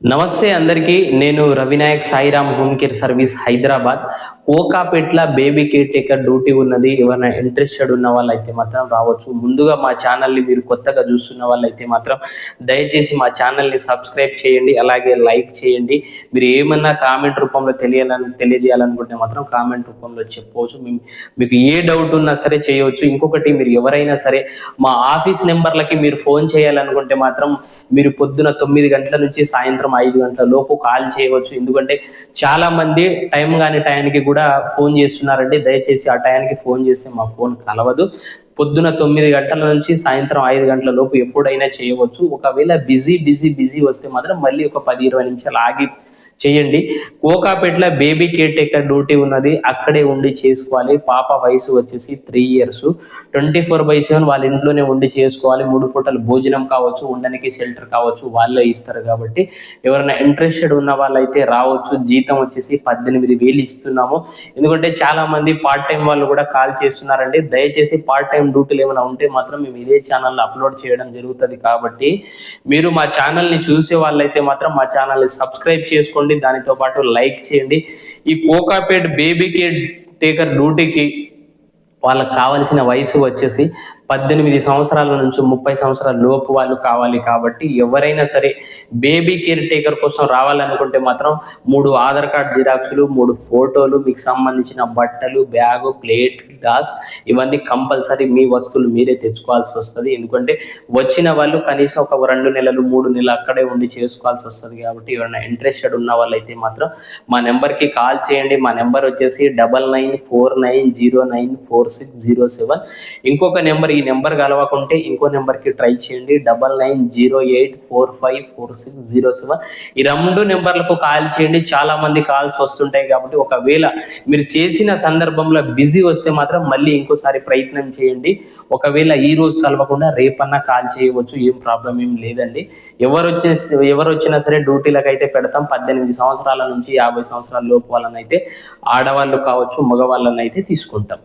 నమస్తే అందరికీ నేను Ravinayak Sairam home care service Hyderabad ఓకాపేట్ల baby caretaker duty ఉన్నది. ఎవరైనా ఇంట్రెస్టెడ్ ఉన్న వాళ్ళైతే మాత్రం రావచ్చు. ముందుగా మా ఛానల్ని మీరు కొత్తగా చూస్తున్న వాళ్ళైతే మాత్రం దయచేసి మా ఛానల్ని సబ్స్క్రైబ్ చేయండి. అలాగే లైక్ చేయండి. మీరు ఏమన్నా కామెంట్ రూపంలో తెలియాలని తెలియజేయాలనుకుంటే మాత్రం కామెంట్ రూపంలో చెప్పవచ్చు. మీకు ఏ డౌట్ ఉన్నా సరే చేయవచ్చు. ఇంకొకటి మీరు ఎవరైనా సరే మా ఆఫీస్ నెంబర్లకి మీరు ఫోన్ చేయాలనుకుంటే మాత్రం మీరు పొద్దున తొమ్మిది గంటల నుంచి సాయంత్రం ఐదు గంటల లోపు కాల్ చేయవచ్చు. ఎందుకంటే చాలా మంది టైం కాని టైంకి కూడా ఫోన్ చేస్తున్నారండి. దయచేసి ఆ టైంకి ఫోన్ చేస్తే మా ఫోన్ కలవదు. పొద్దున తొమ్మిది గంటల నుంచి సాయంత్రం ఐదు గంటల లోపు ఎప్పుడైనా చేయవచ్చు. ఒకవేళ బిజీ బిజీ బిజీ వస్తే మాత్రం మళ్ళీ ఒక పది ఇరవై నిమిషాలు ఆగి చేయండి. కోకాపేటలో బేబీ కేర్ టేకర్ డ్యూటీ ఉన్నది. అక్కడే ఉండి చేసుకోవాలి. పాప వయసు వచ్చేసి three years. Twenty four by seven వాళ్ళ ఇంట్లోనే ఉండి చేసుకోవాలి. మూడు పూటలు భోజనం కావచ్చు ఉండడానికి షెల్టర్ కావచ్చు వాళ్ళే ఇస్తారు కాబట్టి ఎవరైనా ఇంట్రెస్టెడ్ ఉన్న వాళ్ళైతే రావచ్చు. జీతం వచ్చేసి పద్దెనిమిది వేలు ఇస్తున్నాము. ఎందుకంటే చాలా మంది పార్ట్ టైం వాళ్ళు కూడా కాల్ చేస్తున్నారండి. దయచేసి పార్ట్ టైం డ్యూటీలు ఏమైనా ఉంటే మాత్రం మేము ఇదే ఛానల్లో అప్లోడ్ చేయడం జరుగుతుంది కాబట్టి మీరు మా ఛానల్ని చూసే వాళ్ళైతే మాత్రం మా ఛానల్ని సబ్స్క్రైబ్ చేసుకోండి. దానితో పాటు లైక్ చేయండి. ఈ కోకాపేట్ బేబీ కేర్ టేకర్ డ్యూటీకి వాళ్ళకి కావలసిన వయసు వచ్చేసి పద్దెనిమిది సంవత్సరాల నుంచి ముప్పై సంవత్సరాల లోపు వాళ్ళు కావాలి కాబట్టి ఎవరైనా సరే బేబీ కేర్ టేకర్ కోసం రావాలనుకుంటే మాత్రం మూడు ఆధార్ కార్డ్ జిరాక్సులు మూడు ఫోటోలు మీకు సంబంధించిన బట్టలు బ్యాగు ప్లేట్ గ్లాస్ ఇవన్నీ కంపల్సరీ మీ వస్తువులు మీరే తెచ్చుకోవాల్సి వస్తుంది. ఎందుకంటే వచ్చిన వాళ్ళు కనీసం ఒక రెండు నెలలు మూడు నెలలు అక్కడే ఉండి చేసుకోవాల్సి వస్తుంది కాబట్టి ఎవరైనా ఇంట్రెస్టెడ్ ఉన్న వాళ్ళైతే మాత్రం మా నెంబర్కి కాల్ చేయండి. మా నెంబర్ వచ్చేసి double nine four nine zero nine four six zero seven. ఇంకొక నెంబర్ ఈ నెంబర్ కలవకుంటే ఇంకో నెంబర్కి ట్రై చేయండి. Double nine zero eight four five four six zero seven. ఈ రెండు నెంబర్లకు కాల్ చేయండి. చాలా మంది కాల్స్ వస్తుంటాయి కాబట్టి ఒకవేళ మీరు చేసిన సందర్భంలో బిజీ వస్తే మాత్రం మళ్ళీ ఇంకోసారి ప్రయత్నం చేయండి. ఒకవేళ ఈ రోజు కలవకుండా రేపన్నా కాల్ చేయవచ్చు. ఏం ప్రాబ్లం ఏం లేదండి. ఎవరు వచ్చే ఎవరు వచ్చినా సరే డ్యూటీలకు అయితే పెడతాం. పద్దెనిమిది సంవత్సరాల నుంచి యాభై సంవత్సరాల లోపు వాళ్ళనైతే ఆడవాళ్ళు కావచ్చు మగవాళ్ళనైతే అయితే తీసుకుంటాం.